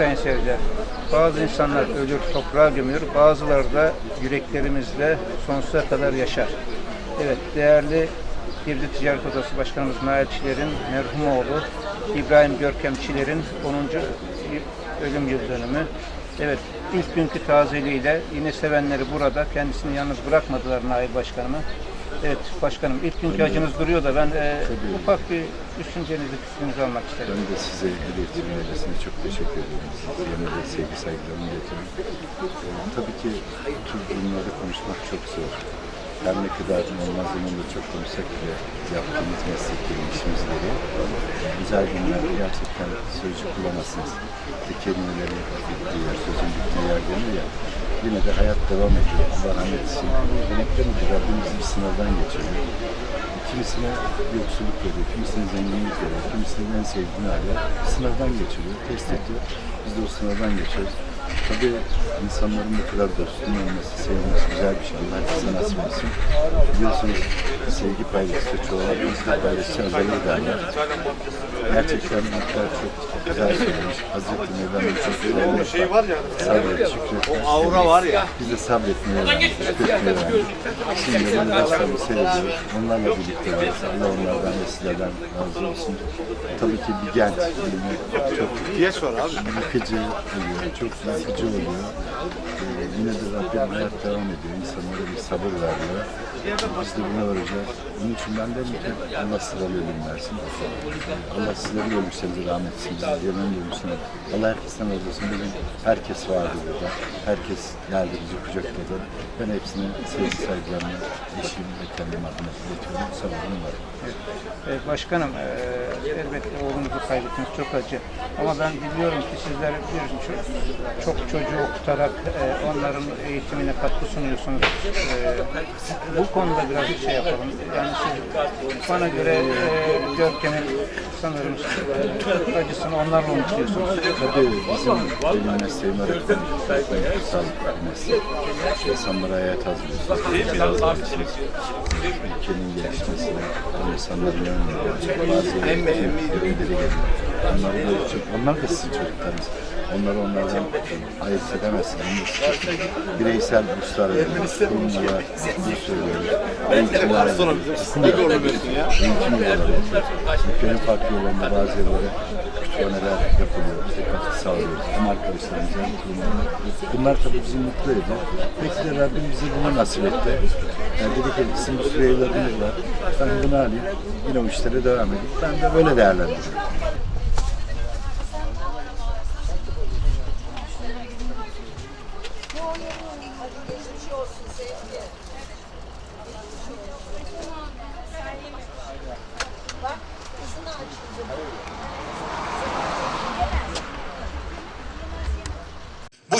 sayın seyirciler. Bazı insanlar ölür toprağa gömülür, bazıları da yüreklerimizde sonsuza kadar yaşar. Evet, değerli Girdi Ticaret Odası Başkanımız Nail Çiler'in merhum oğlu İbrahim Görkem Çiler'in 10. ölüm yıl dönümü. Evet, ilk günkü tazeliğiyle yine sevenleri burada kendisini yalnız bırakmadılar Nail Başkanımı. Evet başkanım ilk günkü acınız duruyor da ben e, ufak bir düşüncenizi fikrinizi almak isterim. Ben de size iletişim ailesine çok teşekkür ederim. Siz yerine de sevgi saygılarımı iletiyorum. Ee, tabii ki bu durumlarda konuşmak çok zor. Her ne kadar normal zamanda çok konuşsak bile yaptığımız meslekleri, işimiz gereği güzel günlerde gerçekten sözcük kullanasınız. İşte kelimelerin bittiği yer, sözün bittiği yer denir ya. Yine de hayat devam ediyor. Allah rahmet etsin. Demekten de Rabbimiz bir sınavdan geçiriyor. Kimisine yoksulluk veriyor, kimisine zenginlik veriyor, kimisine en sevdiğini arıyor. Sınavdan geçiriyor, test ediyor. Biz de o sınavdan geçiyoruz. Tabii insanların bu kadar dostluğun olması, sevmesi güzel bir şey. Allah herkese nasip etsin. Biliyorsunuz sevgi paylaştığı çoğalar, bizde paylaştığı özelliği derler. Gerçekten Muhtar çok güzel söylemiş. Hazreti Mevlana çok güzel bir şey var ya. Sabret, şükret. O aura var ya. Biz de öğrendik, şükretmeyi öğrendik. Şimdi böyle dostlarımı seviyoruz. Onlarla birlikte varız. Allah onlardan ve sizlerden razı olsun. Tabii ki bir genç, çok Geç var abi. yıkıcı çok yıkıcı oluyor. Ee, yine de Rabbim hayat devam ediyor. İnsanlara bir sabır veriyor. Biz de buna varacağız. Bunun için ben derim ki Allah sıralı ölüm versin. Allah sizleri ölürsenize rahmet etsin. Bizi yemen ölürseniz. Allah herkesten razı olsun. Bugün herkes vardı burada. Herkes geldi bizi kucakladı. Ben hepsine sevgi saygılarımı eşim ve kendim adına iletiyorum. Sabırım var. E, başkanım e, elbette oğlunuzu kaybettiniz çok acı. Ama ben biliyorum ki sizler bir çok, çok çocuğu okutarak e, onların eğitimine katkı sunuyorsunuz. E, bu konuda biraz bir şey yapalım. Yani siz bana göre e, Görkem'in sanırım e, acısını onlarla unutuyorsunuz. Tabii bizim benim mesleğim öğretmen. İnsanlara hayat hazırlıyorsunuz. Ülkenin gelişmesine, insanların önüne bazı es. Onlar da, çok, onlar da sizin çocuklarınız. Onları onlardan ayırt edemezsiniz. Bireysel burslar veriyor. Kurumlara bunu söylüyorum. Eğitimler veriyor. Eğitim yolları. Ülkenin farklı yollarında bazı yerlere kütüphaneler yapılıyor. De katkı sağlıyoruz. Hem arkadaşlarımız hem kurumlar. Bunlar tabii bizi mutlu ediyor. Belki de Rabbim bize bunu nasip etti. Yani dedi ki sizin bir sürü evladınız var. Ben bunu alayım. Yine o işlere devam edeyim. Ben de böyle değerlendiriyorum.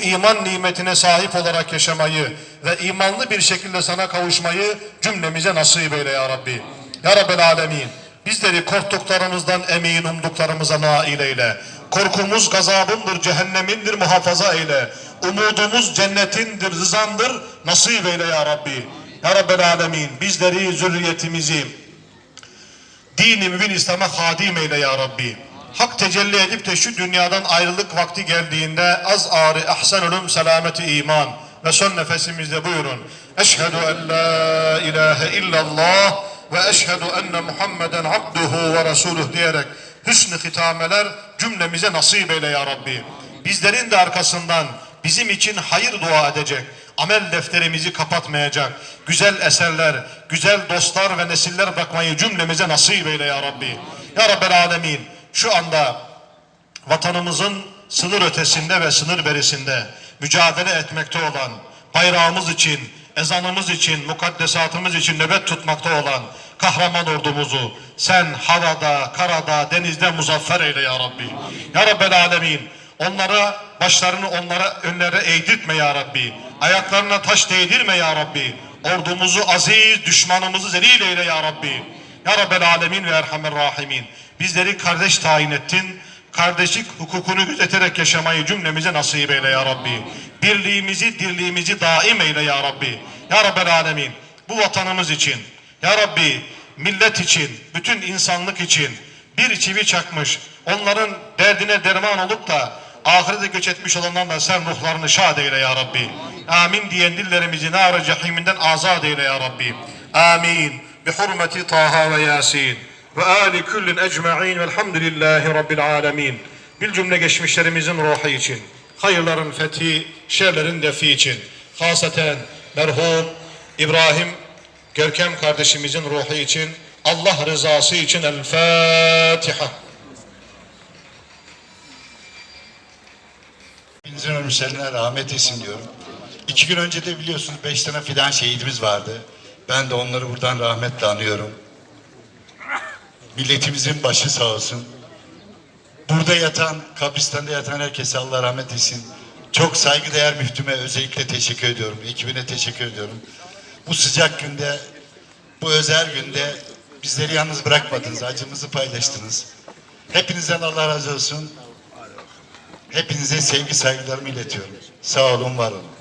Bu iman nimetine sahip olarak yaşamayı ve imanlı bir şekilde sana kavuşmayı cümlemize nasip eyle ya Rabbi. Ya Rabbel Alemin. Bizleri korktuklarımızdan emin umduklarımıza nail eyle. Korkumuz gazabındır, cehennemindir muhafaza eyle. Umudumuz cennetindir, rızandır, nasip eyle ya Rabbi. Ya Rabbel Alemin. Bizleri, zürriyetimizi, dini mübin İslam'a hadim eyle ya Rabbi. Hak tecelli edip de şu dünyadan ayrılık vakti geldiğinde az ağrı ahsen ölüm selameti iman ve son nefesimizde buyurun. Eşhedü en la ilahe illallah ve eşhedü enne Muhammeden abduhu ve resuluh diyerek hüsnü hitameler cümlemize nasip eyle ya Rabbi. Bizlerin de arkasından bizim için hayır dua edecek, amel defterimizi kapatmayacak, güzel eserler, güzel dostlar ve nesiller bırakmayı cümlemize nasip eyle ya Rabbi. Ya Rabbel Alemin şu anda vatanımızın sınır ötesinde ve sınır berisinde mücadele etmekte olan, bayrağımız için, ezanımız için, mukaddesatımız için nöbet tutmakta olan kahraman ordumuzu sen havada, karada, denizde muzaffer eyle ya Rabbi. Ya Rabbel Alemin onlara başlarını onlara önlere eğdirtme ya Rabbi. Ayaklarına taş değdirme ya Rabbi. Ordumuzu aziz, düşmanımızı zelil eyle ya Rabbi. Ya Rabbel Alemin ve Erhamer Rahimin. Bizleri kardeş tayin ettin. Kardeşlik hukukunu gözeterek yaşamayı cümlemize nasip eyle ya Rabbi. Birliğimizi, dirliğimizi daim eyle ya Rabbi. Ya Rabbel Alemin. Bu vatanımız için. Ya Rabbi millet için, bütün insanlık için bir çivi çakmış. Onların derdine derman olup da ahirete göç etmiş olanlar da sen ruhlarını şad eyle ya Rabbi. Amin diyen dillerimizi nar cehiminden azat eyle ya Rabbi. Amin. Bi hurmeti Taha ve Yasin ve ali kullin ecma'in velhamdülillahi rabbil alemin. Bir cümle geçmişlerimizin ruhu için, hayırların fethi, şerlerin defi için, hasaten merhum İbrahim Görkem kardeşimizin ruhu için, Allah rızası için El Fatiha. Hepinizin ölmüşlerine rahmet etsin diyorum. İki gün önce de biliyorsunuz beş tane fidan şehidimiz vardı. Ben de onları buradan rahmetle anıyorum. Milletimizin başı sağ olsun. Burada yatan, kabristanda yatan herkese Allah rahmet etsin. Çok saygıdeğer müftüme özellikle teşekkür ediyorum. Ekibine teşekkür ediyorum. Bu sıcak günde, bu özel günde bizleri yalnız bırakmadınız. Acımızı paylaştınız. Hepinizden Allah razı olsun. Hepinize sevgi saygılarımı iletiyorum. Sağ olun, var olun.